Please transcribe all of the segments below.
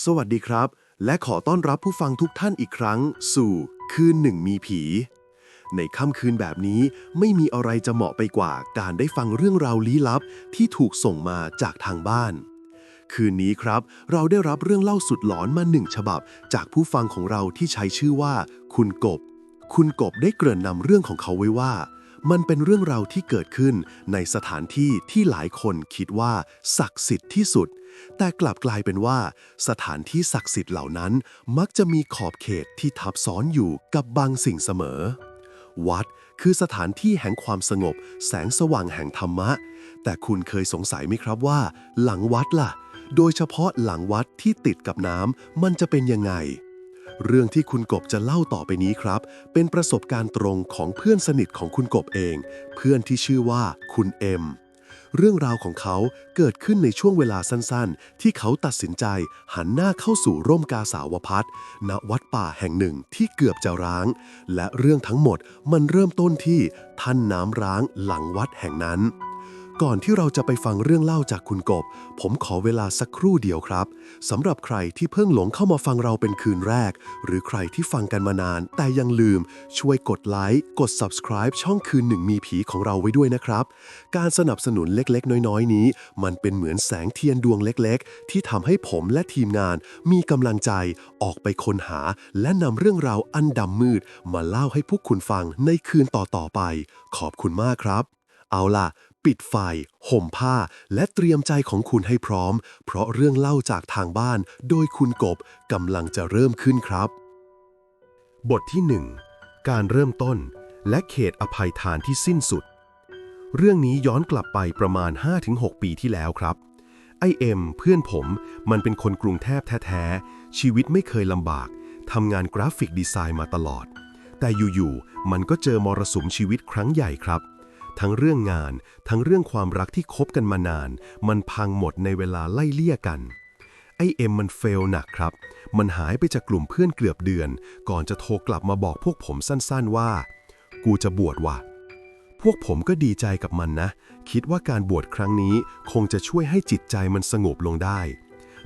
สวัสดีครับ และขอต้อนรับผู้ฟังทุกท่านอีกครั้ง สู่คืนหนึ่งมีผี ในค่ำคืนแบบนี้ไม่มีอะไรจะเหมาะไปกว่าการได้ฟังเรื่องราวลี้ลับที่ถูกส่งมาจากทางบ้าน คืนนี้ครับ เราได้รับเรื่องเล่าสุดหลอนมาหนึ่งฉบับ จากผู้ฟังของเราที่ใช้ชื่อว่า คุณกบ คุณกบได้เกริ่นนำเรื่องของเขาไว้ว่า มันเป็นเรื่องราวที่เกิดขึ้นในสถานที่ที่หลายคนคิดว่าศักดิ์สิทธิ์ที่สุด แต่กลับกลายเป็นว่า สถานที่ศักดิ์สิทธิ์เหล่านั้นมักจะมีขอบเขตที่ทับซ้อนอยู่กับบางสิ่งเสมอ วัดคือสถานที่แห่งความสงบ แสงสว่างแห่งธรรมะ แต่คุณเคยสงสัยไหมครับว่า หลังวัดล่ะ โดยเฉพาะหลังวัดที่ติดกับน้ำมันจะเป็นยังไง เรื่องที่คุณกบจะเล่าต่อไปนี้ครับ เป็นประสบการณ์ตรงของเพื่อนสนิทของคุณกบเอง เพื่อนที่ชื่อว่าคุณเอ็ม เรื่องราวของเขาเกิดขึ้นในช่วงเวลาสั้นๆ ที่เขาตัดสินใจหันหน้าเข้าสู่ร่มกาสาวพัฒน์ณวัดป่าแห่งหนึ่งที่เกือบจะร้าง และเรื่องทั้งหมดมันเริ่มต้นที่ท่านน้ำร้างหลังวัดแห่งนั้น ก่อนที่เราจะไปฟังเรื่องเล่าจากคุณกบ ผมขอเวลาสักครู่เดียวครับสำหรับใครที่เพิ่งหลงเข้ามาฟังเราเป็นคืนแรก หรือใครที่ฟังกันมานาน แต่ยังลืม ช่วยกดไลค์กด subscribe ช่องคืนหนึ่งมีผีของเราไว้ด้วยนะครับ การสนับสนุนเล็กๆ น้อยๆ นี้ มันเป็นเหมือนแสงเทียนดวงเล็กๆ ที่ทำให้ผมและทีมงานมีกำลังใจออกไปค้นหา และนำเรื่องราวอันดำมืด มาเล่าให้พวกคุณฟังในคืนต่อๆไป ขอบคุณมากครับ เอาล่ะ ปิดไฟ ห่มผ้า และเตรียมใจของคุณให้พร้อม เพราะเรื่องเล่าจากทางบ้าน โดยคุณกบกำลังจะเริ่มขึ้นครับ บทที่ 1 การเริ่มต้น และเขตอภัยทานที่สิ้นสุด เรื่องนี้ย้อนกลับไปประมาณ 5-6 ปีที่แล้วครับ ไอเอ็มเพื่อนผมมันเป็นคนกรุงเทพแท้ๆ ชีวิตไม่เคยลำบากทำงานกราฟิกดีไซน์มาตลอด แต่อยู่ๆ มันก็เจอมรสุมชีวิตครั้งใหญ่ครับ ทั้งเรื่องงาน ทั้งเรื่องความรักที่คบกันมานาน มันพังหมดในเวลาไล่เลี่ยกัน ไอเอ็มมันเฟลหนักครับ มันหายไปจากกลุ่มเพื่อนเกือบเดือน ก่อนจะโทรกลับมาบอกพวกผมสั้นๆว่า กูจะบวชว่ะ พวกผมก็ดีใจกับมันนะ คิดว่าการบวชครั้งนี้คงจะช่วยให้จิตใจมันสงบลงได้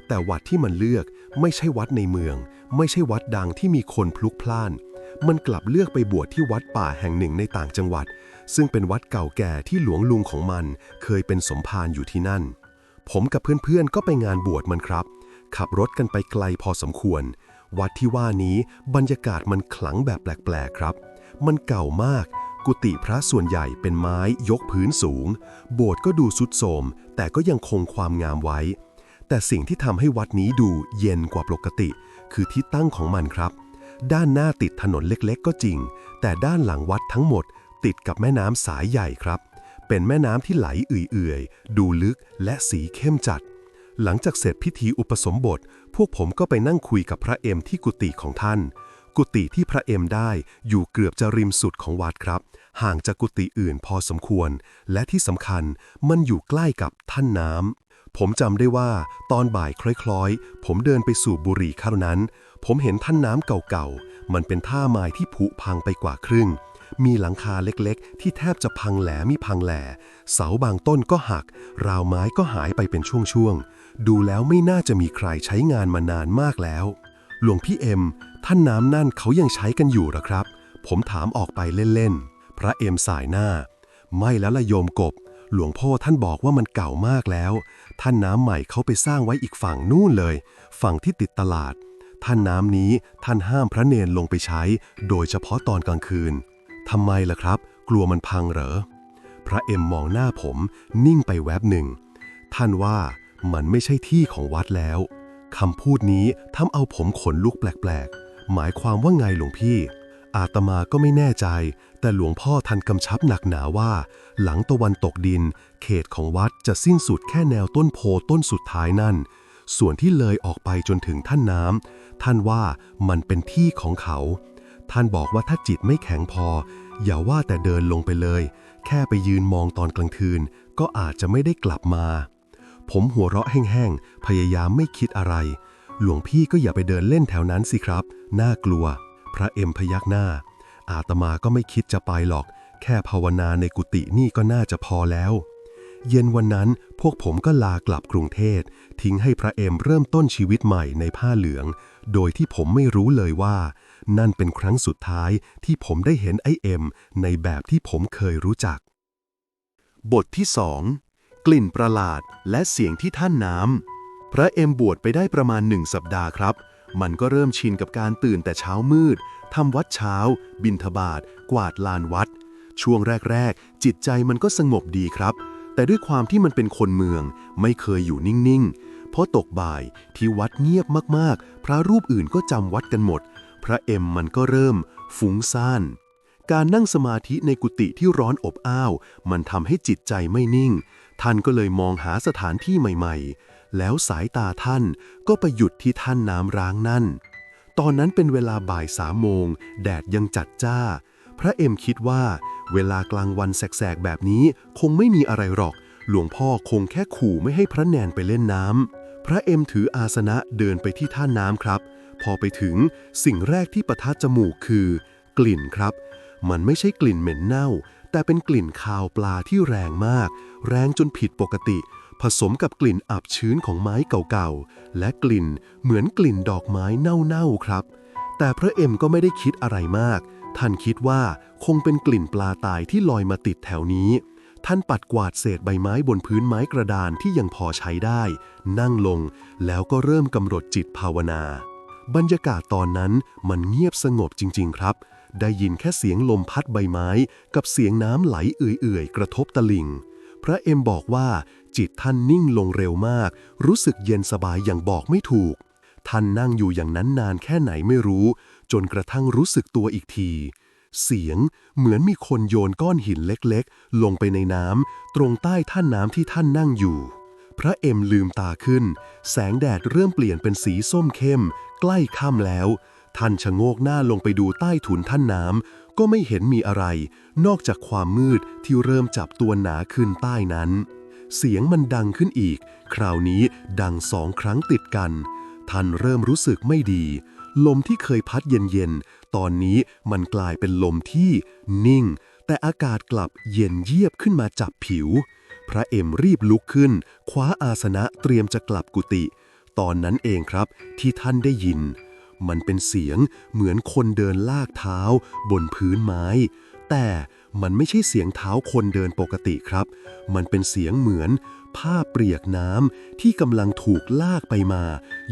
แต่วัดที่มันเลือกไม่ใช่วัดในเมือง ไม่ใช่วัดดังที่มีคนพลุกพล่านมันกลับเลือกไปบวชที่วัดป่าแห่งหนึ่งในต่างจังหวัด ซึ่งเป็นวัดเก่าแก่ที่หลวงลุงของมันเคยเป็นสมภารอยู่ที่นั่น ผมกับเพื่อนๆก็ไปงานบวชมันครับ ขับรถกันไปไกลพอสมควร วัดที่ว่านี้บรรยากาศมันขลังแบบแปลกๆครับ มันเก่ามาก กุฏิพระส่วนใหญ่เป็นไม้ยกพื้นสูง โบสถ์ก็ดูสุดโทมแต่ก็ยังคงความงามไว้ แต่สิ่งที่ทำให้วัดนี้ดูเย็นกว่าปกติ คือที่ตั้งของมันครับด้านหน้าติดถนนเล็กๆ ก็จริง แต่ด้านหลังวัดทั้งหมด ติดกับแม่น้ำสายใหญ่ครับ เป็นแม่น้ำที่ไหลเอื่อยๆ ดูลึกและสีเข้มจัด หลังจากเสร็จพิธีอุปสมบท พวกผมก็ไปนั่งคุยกับพระเอ็มที่กุฏิของท่าน กุฏิที่พระเอ็มได้อยู่เกือบจะริมสุดของวัดครับ ห่างจากกุฏิอื่นพอสมควร และที่สำคัญมันอยู่ใกล้กับท่านน้ำผมจำได้ว่าตอนบ่ายคล้อยๆ ผมเดินไปสู่บุรีข้านั้น ผมเห็นท่านน้ำเก่าๆ มันเป็นท่าไม้ที่ผุพังไปกว่าครึ่ง มีหลังคาเล็กๆ ที่แทบจะพังแหลมิพังแหล่เสาบางต้นก็หัก ราวไม้ก็หายไปเป็นช่วงๆ ดูแล้วไม่น่าจะมีใครใช้งานมานานมากแล้ว หลวงพี่เอ็ม ท่านน้ำนั่นเขายังใช้กันอยู่หรอครับ ผมถามออกไปเล่นๆ พระเอ็มสายหน้า ไม่แล้วละโยมกบ หลวงพ่อท่านบอกว่ามันเก่ามากแล้ว ท่านน้ำใหม่เขาไปสร้างไว้อีกฝั่งนู่นเลย ฝั่งที่ติดตลาดท่านน้ำนี้ท่านห้ามพระเนนลงไปใช้ โดยเฉพาะตอนกลางคืน ทำไมล่ะครับ กลัวมันพังเหรอ พระเอ็มมองหน้าผมนิ่งไปแวบหนึ่ง ท่านว่ามันไม่ใช่ที่ของวัดแล้วคำพูดนี้ทำเอาผมขนลุกแปลกๆ หมายความว่าไงหลวงพี่ อาตมาก็ไม่แน่ใจ แต่หลวงพ่อท่านกำชับหนักหนาว่า หลังตะวันตกดิน เขตของวัดจะสิ้นสุดแค่แนวต้นโพต้นสุดท้ายนั่น ส่วนที่เลยออกไปจนถึงท่านน้ำท่านว่ามันเป็นที่ของเขา ท่านบอกว่าถ้าจิตไม่แข็งพอ อย่าว่าแต่เดินลงไปเลย แค่ไปยืนมองตอนกลางคืน ก็อาจจะไม่ได้กลับมา ผมหัวเราะแห้งๆ พยายามไม่คิดอะไร หลวงพี่ก็อย่าไปเดินเล่นแถวนั้นสิครับ น่ากลัว พระเอ็มพยักหน้า อาตมาก็ไม่คิดจะไปหรอก แค่ภาวนาในกุฏินี่ก็น่าจะพอแล้ว เย็นวันนั้นพวกผมก็ลากลับกรุงเทพทิ้งให้พระเอ็มเริ่มต้นชีวิตใหม่ในผ้าเหลือง โดยที่ผมไม่รู้เลยว่า นั่นเป็นครั้งสุดท้ายที่ผมได้เห็นไอเอ็มในแบบที่ผมเคยรู้จัก บทที่สองกลิ่นประหลาดและเสียงที่ท่านน้ำ พระเอ็มบวชไปได้ประมาณหนึ่งสัปดาห์ครับ มันก็เริ่มชินกับการตื่นแต่เช้ามืดทำวัดเช้า บิณฑบาตกวาดลานวัด ช่วงแรก ๆ จิตใจมันก็สงบดีครับ แต่ด้วยความที่มันเป็นคนเมือง ไม่เคยอยู่นิ่ง ๆ เพราะตกบ่ายที่วัดเงียบมาก ๆ พระรูปอื่นก็จำวัดกันหมด พระเอ็มมันก็เริ่มฟุ้งซ่าน การนั่งสมาธิในกุฏิที่ร้อนอบอ้าว มันทำให้จิตใจไม่นิ่ง ท่านก็เลยมองหาสถานที่ใหม่ๆ แล้วสายตาท่านก็ไปหยุดที่ท่านน้ำร้างนั่น ตอนนั้นเป็นเวลาบ่ายสามโมง แดดยังจัดจ้า พระเอ็มคิดว่า เวลากลางวันแสกๆแบบนี้คงไม่มีอะไรหรอก หลวงพ่อคงแค่ขู่ไม่ให้พระแนนไปเล่นน้ำพระเอ็มถืออาสนะเดินไปที่ท่าน้ำครับ พอไปถึงสิ่งแรกที่ประทัดจมูกคือ กลิ่นครับ มันไม่ใช่กลิ่นเหม็นเน่า แต่เป็นกลิ่นคาวปลาที่แรงมาก แรงจนผิดปกติ ผสมกับกลิ่นอับชื้นของไม้เก่าๆ และกลิ่นเหมือนกลิ่นดอกไม้เน่าๆครับ แต่พระเอ็มก็ไม่ได้คิดอะไรมาก ท่านคิดว่าคงเป็นกลิ่นปลาตายที่ลอยมาติดแถวนี้ท่านปัดกวาดเศษใบไม้บนพื้นไม้กระดานที่ยังพอใช้ได้ นั่งลงแล้วก็เริ่มกำหนดจิตภาวนา บรรยากาศตอนนั้นมันเงียบสงบจริง ๆ ครับ ได้ยินแค่เสียงลมพัดใบไม้ กับเสียงน้ำไหลเอื่อยๆ กระทบตะลิ่ง พระเอ็มบอกว่า จิตท่านนิ่งลงเร็วมาก รู้สึกเย็นสบายอย่างบอกไม่ถูก ท่านนั่งอยู่อย่างนั้นนานแค่ไหนไม่รู้ จนกระทั่งรู้สึกตัวอีกที เสียงเหมือนมีคนโยนก้อนหินเล็กๆ ลงไปในน้ำตรงใต้ท่านน้ำที่ท่านนั่งอยู่ พระเอ็มลืมตาขึ้น แสงแดดเริ่มเปลี่ยนเป็นสีส้มเข้ม ใกล้ค่ำแล้ว ท่านชะโงกหน้าลงไปดูใต้ถุนท่านน้ำก็ไม่เห็นมีอะไร นอกจากความมืดที่เริ่มจับตัวหนาขึ้นใต้นั้น เสียงมันดังขึ้นอีก คราวนี้ดังสองครั้งติดกัน ท่านเริ่มรู้สึกไม่ดี ลมที่เคยพัดเย็นๆ ตอนนี้มันกลายเป็นลมที่นิ่ง แต่อากาศกลับเย็นเยียบขึ้นมาจับผิว พระเอ็มรีบลุกขึ้น คว้าอาสนะเตรียมจะกลับกุฏิตอนนั้นเองครับที่ท่านได้ยิน มันเป็นเสียงเหมือนคนเดินลากเท้า บนพื้นไม้ แต่มันไม่ใช่เสียงเท้าคนเดินปกติครับ มันเป็นเสียงเหมือนผ้าเปียกน้ำที่กำลังถูกลากไปมา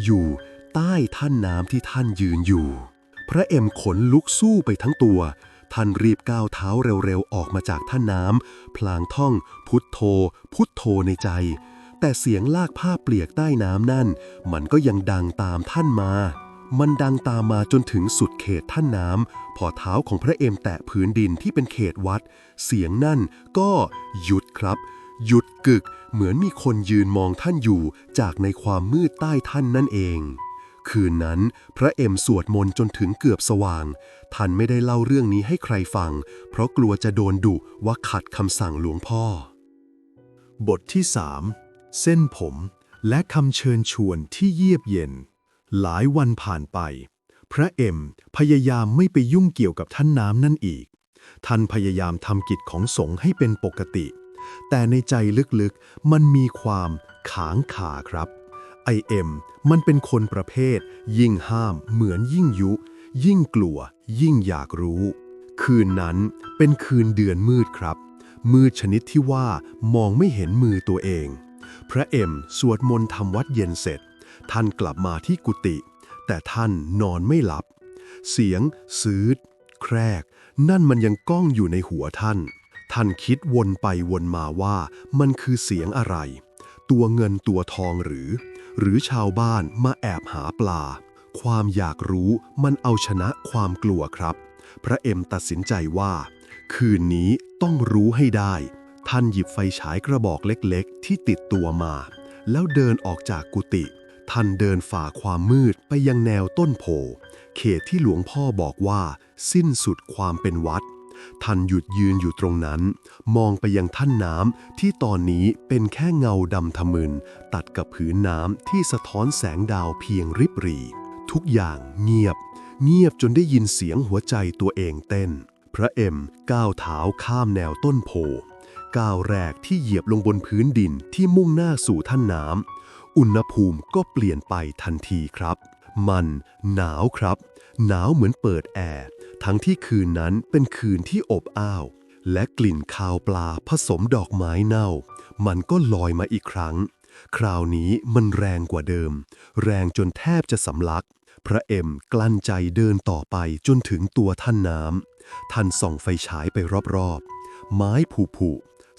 อยู่ใต้ท่านน้ำที่ท่านยืนอยู่ พระเอ็มขนลุกสู้ไปทั้งตัว ท่านรีบก้าวเท้าเร็วๆ ออกมาจากท่าน้ำ พลางท่อง พุทโธ พุทโธในใจ แต่เสียงลากผ้าเปียกใต้น้ำนั่น มันก็ยังดังตามท่านมา มันดังตามมาจนถึงสุดเขตท่านน้ำ พอเท้าของพระเอ็มแตะพื้นดินที่เป็นเขตวัด เสียงนั่นก็หยุดครับ หยุดกึก เหมือนมีคนยืนมองท่านอยู่จากในความมืดใต้ท่านนั่นเอง คืนนั้น พระเอ็มสวดมนต์จนถึงเกือบสว่าง ท่านไม่ได้เล่าเรื่องนี้ให้ใครฟัง เพราะกลัวจะโดนดุว่าขัดคำสั่งหลวงพ่อ บทที่3เส้นผมและคำเชิญชวนที่เยียบเย็น หลายวันผ่านไป พระเอ็มพยายามไม่ไปยุ่งเกี่ยวกับท่านน้ำนั่นอีก ท่านพยายามทำกิจของสงฆ์ให้เป็นปกติ แต่ในใจลึกๆมันมีความขางขาครับ ไอเอ็มมันเป็นคนประเภท ยิ่งห้ามเหมือนยิ่งยุ ยิ่งกลัว ยิ่งอยากรู้ คืนนั้นเป็นคืนเดือนมืดครับ มืดชนิดที่ว่ามองไม่เห็นมือตัวเอง พระเอ็มสวดมนต์ทำวัดเย็นเสร็จ ท่านกลับมาที่กุฏิแต่ท่านนอนไม่หลับ เสียงซืดแครก นั่นมันยังก้องอยู่ในหัวท่าน ท่านคิดวนไปวนมาว่ามันคือเสียงอะไร ตัวเงินตัวทองหรือ หรือชาวบ้านมาแอบหาปลา ความอยากรู้มันเอาชนะความกลัวครับ พระเอ็มตัดสินใจว่า คืนนี้ต้องรู้ให้ได้ ท่านหยิบไฟฉายกระบอกเล็กๆ ที่ติดตัวมา แล้วเดินออกจากกุฏิท่านเดินฝ่าความมืดไปยังแนวต้นโพ เขตที่หลวงพ่อบอกว่า สิ้นสุดความเป็นวัด ท่านหยุดยืนอยู่ตรงนั้น มองไปยังท่านน้ำที่ตอนนี้เป็นแค่เงาดำทะมึน ตัดกับผืนน้ำที่สะท้อนแสงดาวเพียงริบหรี่ทุกอย่างเงียบ เงียบจนได้ยินเสียงหัวใจตัวเองเต้น พระเอ็มก้าวเท้าข้ามแนวต้นโพก้าวแรกที่เหยียบลงบนพื้นดินที่มุ่งหน้าสู่ท่านน้ำอุณหภูมิก็เปลี่ยนไปทันทีครับ มันหนาวครับ หนาวเหมือนเปิดแอร์ ทั้งที่คืนนั้นเป็นคืนที่อบอ้าว และกลิ่นคาวปลาผสมดอกไม้เน่า มันก็ลอยมาอีกครั้ง คราวนี้มันแรงกว่าเดิม แรงจนแทบจะสำลัก พระเอ็มกลั้นใจเดินต่อไปจนถึงตัวท่านน้ำท่านส่องไฟฉายไปรอบๆ ไม้ผุผุ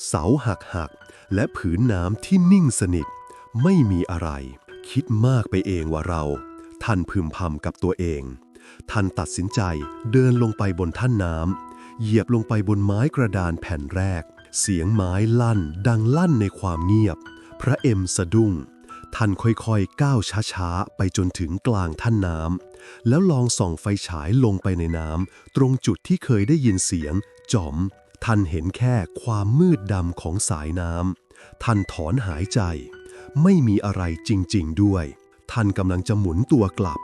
เสาหักหัก และผืนน้ำที่นิ่งสนิท ไม่มีอะไร คิดมากไปเองว่าเรา ท่านพึมพำกับตัวเอง ท่านตัดสินใจเดินลงไปบนท่านน้ำเหยียบลงไปบนไม้กระดานแผ่นแรก เสียงไม้ลั่น ดังลั่นในความเงียบ พระเอ็มสะดุ้ง ท่านค่อยๆ ก้าวช้าๆ ไปจนถึงกลางท่านน้ำแล้วลองส่องไฟฉายลงไปในน้ำตรงจุดที่เคยได้ยินเสียงจอม ท่านเห็นแค่ความมืดดำของสายน้ำท่านถอนหายใจ ไม่มีอะไรจริงๆด้วย ท่านกำลังจะหมุนตัวกลับ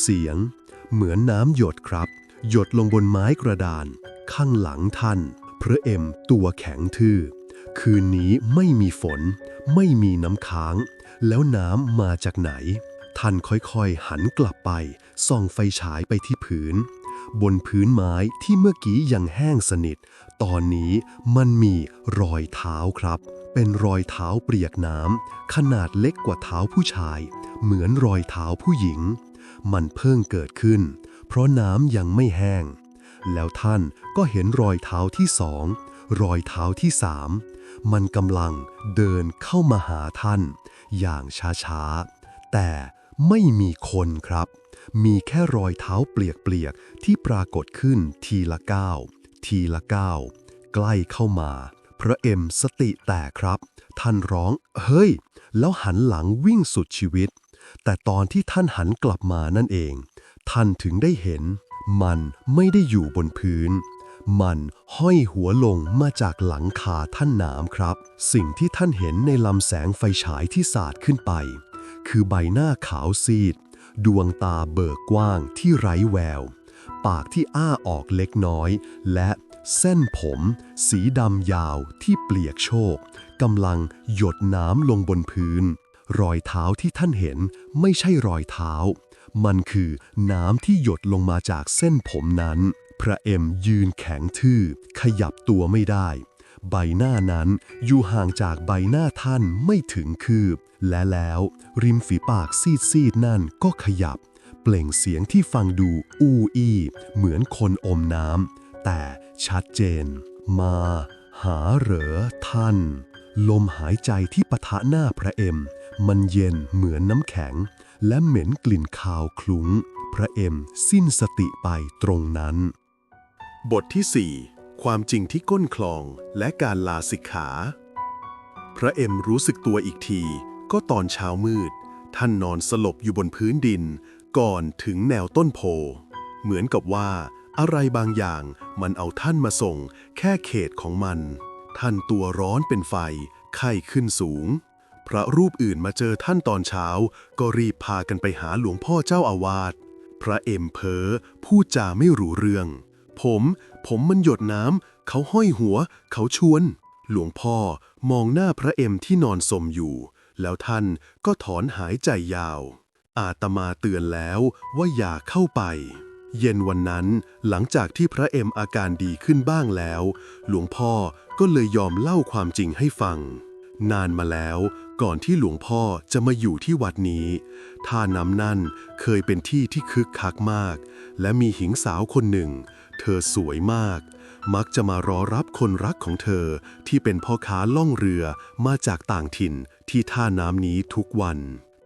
เสียง เหมือนน้ำหยดครับ หยดลงบนไม้กระดาน ข้างหลังท่าน พระเอ็มตัวแข็งทื่อ คืนนี้ไม่มีฝน ไม่มีน้ำค้าง แล้วน้ำมาจากไหน ท่านค่อยๆหันกลับไป ส่องไฟฉายไปที่ผืน บนพื้นไม้ที่เมื่อกี้ยังแห้งสนิท ตอนนี้มันมีรอยเท้าครับเป็นรอยเท้าเปียกน้ำขนาดเล็กกว่าเท้าผู้ชาย เหมือนรอยเท้าผู้หญิง มันเพิ่งเกิดขึ้น เพราะน้ำยังไม่แห้ง แล้วท่านก็เห็นรอยเท้าที่สอง รอยเท้าที่สาม มันกำลังเดินเข้ามาหาท่าน อย่างช้าๆ แต่ไม่มีคนครับ มีแค่รอยเท้าเปลียกๆ ที่ปรากฏขึ้นทีละก้าว ทีละก้าว ใกล้เข้ามา พระเอ็มสติแตกครับ ท่านร้อง เฮ้ย แล้วหันหลังวิ่งสุดชีวิต แต่ตอนที่ท่านหันกลับมานั่นเอง ท่านถึงได้เห็น มันไม่ได้อยู่บนพื้น มันห้อยหัวลงมาจากหลังคาท่านน้ำครับ สิ่งที่ท่านเห็นในลำแสงไฟฉายที่สาดขึ้นไป คือใบหน้าขาวซีด ดวงตาเบิกกว้างที่ไร้แวว ปากที่อ้าออกเล็กน้อย และเส้นผม สีดำยาวที่เปลียกโชกกำลังหยดน้ำลงบนพื้น รอยเท้าที่ท่านเห็นไม่ใช่รอยเท้า มันคือน้ำที่หยดลงมาจากเส้นผมนั้น พระเอ็มยืนแข็งทื่อ ขยับตัวไม่ได้ ใบหน้านั้นอยู่ห่างจากใบหน้าท่านไม่ถึงคืบ และแล้ว ริมฝีปากซีดๆนั่นก็ขยับ เปล่งเสียงที่ฟังดูอูอี้เหมือนคนอมน้ำแต่ชัดเจน มา หาเหรอท่าน ลมหายใจที่ปะทะหน้าพระเอ็ม มันเย็นเหมือนน้ำแข็ง และเหม็นกลิ่นคาวคลุ้ง พระเอ็มสิ้นสติไปตรงนั้น บทที่ 4 ความจริงที่ก้นคลองและการลาสิกขา พระเอ็มรู้สึกตัวอีกที ก็ตอนเช้ามืด ท่านนอนสลบอยู่บนพื้นดิน ก่อนถึงแนวต้นโพ เหมือนกับว่า อะไรบางอย่างมันเอาท่านมาส่ง แค่เขตของมัน ท่านตัวร้อนเป็นไฟ ไข้ขึ้นสูง พระรูปอื่นมาเจอท่านตอนเช้า ก็รีบพากันไปหาหลวงพ่อเจ้าอาวาสพระเอ็มเพอพูดจาไม่รู้เรื่อง ผม ผมมันหยดน้ำเขาห้อยหัว เขาชวน หลวงพ่อมองหน้าพระเอ็มที่นอนสมอยู่ แล้วท่านก็ถอนหายใจยาว อาตมาเตือนแล้วว่าอย่าเข้าไป เย็นวันนั้นหลังจากที่พระเอ็มอาการดีขึ้นบ้างแล้ว หลวงพ่อก็เลยยอมเล่าความจริงให้ฟัง นานมาแล้ว ก่อนที่หลวงพ่อจะมาอยู่ที่วัดนี้ ท่าน้ำนั่นเคยเป็นที่ที่คึกคักมาก และมีหญิงสาวคนหนึ่ง เธอสวยมาก มักจะมารอรับคนรักของเธอที่เป็นพ่อค้าล่องเรือมาจากต่างถิ่นที่ท่าน้ำนี้ทุกวัน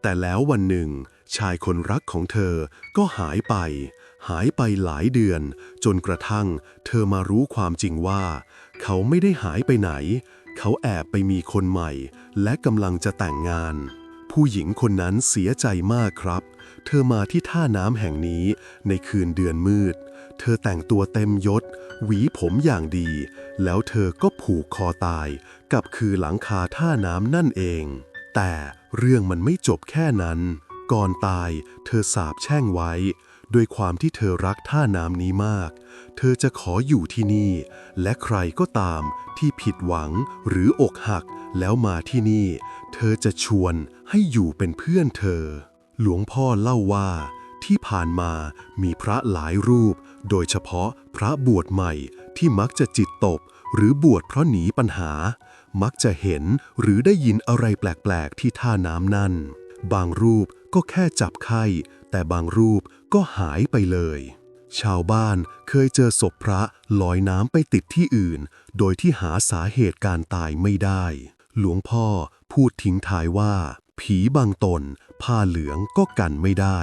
แต่แล้ววันหนึ่ง ชายคนรักของเธอก็หายไป หายไปหลายเดือน จนกระทั่ง เธอมารู้ความจริงว่า เขาไม่ได้หายไปไหน เขาแอบไปมีคนใหม่ และกำลังจะแต่งงาน ผู้หญิงคนนั้นเสียใจมากครับ เธอมาที่ท่าน้ำแห่งนี้ในคืนเดือนมืด เธอแต่งตัวเต็มยศ หวีผมอย่างดี แล้วเธอก็ผูกคอตาย กับคือหลังคาท่าน้ำนั่นเอง แต่เรื่องมันไม่จบแค่นั้น ก่อนตาย เธอสาบแช่งไว้ ด้วยความที่เธอรักท่าน้ำนี้มาก เธอจะขออยู่ที่นี่ และใครก็ตามที่ผิดหวังหรืออกหักแล้วมาที่นี่ เธอจะชวนให้อยู่เป็นเพื่อนเธอ หลวงพ่อเล่าว่า ที่ผ่านมามีพระหลายรูป โดยเฉพาะพระบวชใหม่ที่มักจะจิตตกหรือบวชเพราะหนีปัญหา มักจะเห็นหรือได้ยินอะไรแปลก ๆ ที่ท่าน้ำนั่น บางรูปก็แค่จับไข้ แต่บางรูป ก็หายไปเลย ชาวบ้านเคยเจอศพพระลอยน้ำไปติดที่อื่น โดยที่หาสาเหตุการตายไม่ได้ หลวงพ่อพูดทิ้งท้ายว่า ผีบางตน ผ้าเหลืองก็กันไม่ได้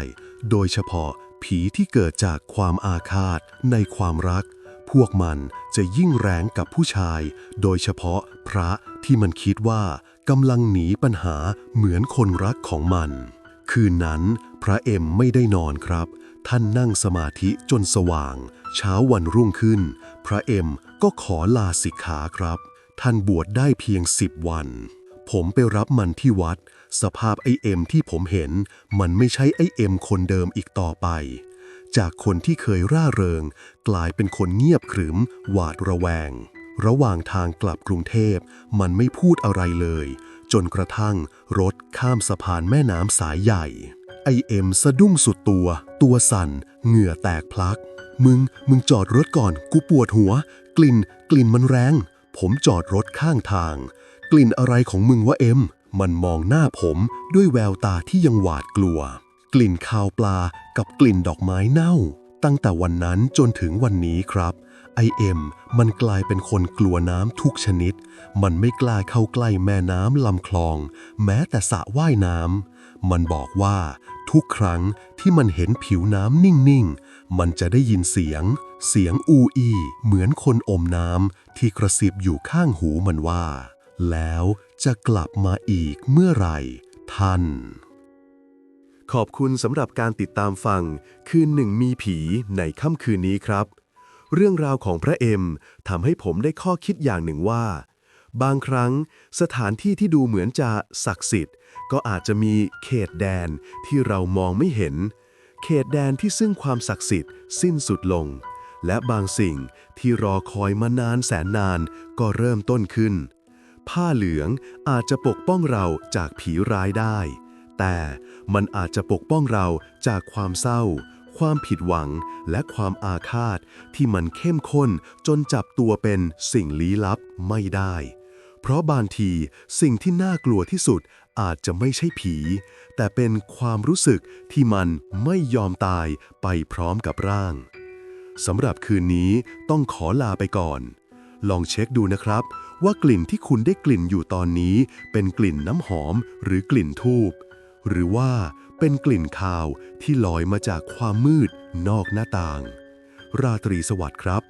โดยเฉพาะผีที่เกิดจากความอาฆาตในความรัก พวกมันจะยิ่งแรงกับผู้ชาย โดยเฉพาะพระที่มันคิดว่ากำลังหนีปัญหาเหมือนคนรักของมัน คืนนั้นพระเอ็มไม่ได้นอนครับ ท่านนั่งสมาธิจนสว่าง เช้าวันรุ่งขึ้น พระเอ็มก็ขอลาสิกขาครับ ท่านบวชได้เพียงสิบวัน ผมไปรับมันที่วัด สภาพไอเอ็มที่ผมเห็น มันไม่ใช่ไอเอ็มคนเดิมอีกต่อไป จากคนที่เคยร่าเริง กลายเป็นคนเงียบขรึม หวาดระแวง ระหว่างทางกลับกรุงเทพ มันไม่พูดอะไรเลย จนกระทั่งรถข้ามสะพานแม่น้ำสายใหญ่ ไอเอ็มสะดุ้งสุดตัว ตัวสั่น เหงื่อแตกพลัก มึง มึงจอดรถก่อน กูปวดหัว กลิ่น กลิ่นมันแรง ผมจอดรถข้างทาง กลิ่นอะไรของมึงวะเอ็ม มันมองหน้าผมด้วยแววตาที่ยังหวาดกลัว กลิ่นคาวปลากับกลิ่นดอกไม้เน่า ตั้งแต่วันนั้นจนถึงวันนี้ครับ ไอเอ็มมันกลายเป็นคนกลัวน้ำทุกชนิด มันไม่กล้าเข้าใกล้แม่น้ำลำคลอง แม้แต่สระว่ายน้ำ มันบอกว่าทุกครั้งที่มันเห็นผิวน้ำนิ่ง ๆ มันจะได้ยินเสียง เสียงอูอีเหมือนคนอมน้ำที่กระซิบอยู่ข้างหูมันว่า แล้วจะกลับมาอีกเมื่อไหร่ ท่าน ขอบคุณสำหรับการติดตามฟัง คืนหนึ่งมีผีในค่ำคืนนี้ครับ เรื่องราวของพระเอ็มทำให้ผมได้ข้อคิดอย่างหนึ่งว่า บางครั้งสถานที่ที่ดูเหมือนจะศักดิ์สิทธิ์ ก็อาจจะมีเขตแดนที่เรามองไม่เห็น เขตแดนที่ซึ่งความศักดิ์สิทธิ์สิ้นสุดลง และบางสิ่งที่รอคอยมานานแสนนานก็เริ่มต้นขึ้น ผ้าเหลืองอาจจะปกป้องเราจากผีร้ายได้ แต่มันอาจจะปกป้องเราจากความเศร้า ความผิดหวังและความอาฆาตที่มันเข้มข้นจนจับตัวเป็นสิ่งลี้ลับไม่ได้ เพราะบางทีสิ่งที่น่ากลัวที่สุดอาจจะไม่ใช่ผี แต่เป็นความรู้สึกที่มันไม่ยอมตายไปพร้อมกับร่าง สำหรับคืนนี้ต้องขอลาไปก่อน ลองเช็คดูนะครับ ว่ากลิ่นที่คุณได้กลิ่นอยู่ตอนนี้ เป็นกลิ่นน้ำหอมหรือกลิ่นทูบ หรือว่าเป็นกลิ่นคาวที่ลอยมาจากความมืดนอกหน้าต่าง ราตรีสวัสดิ์ครับ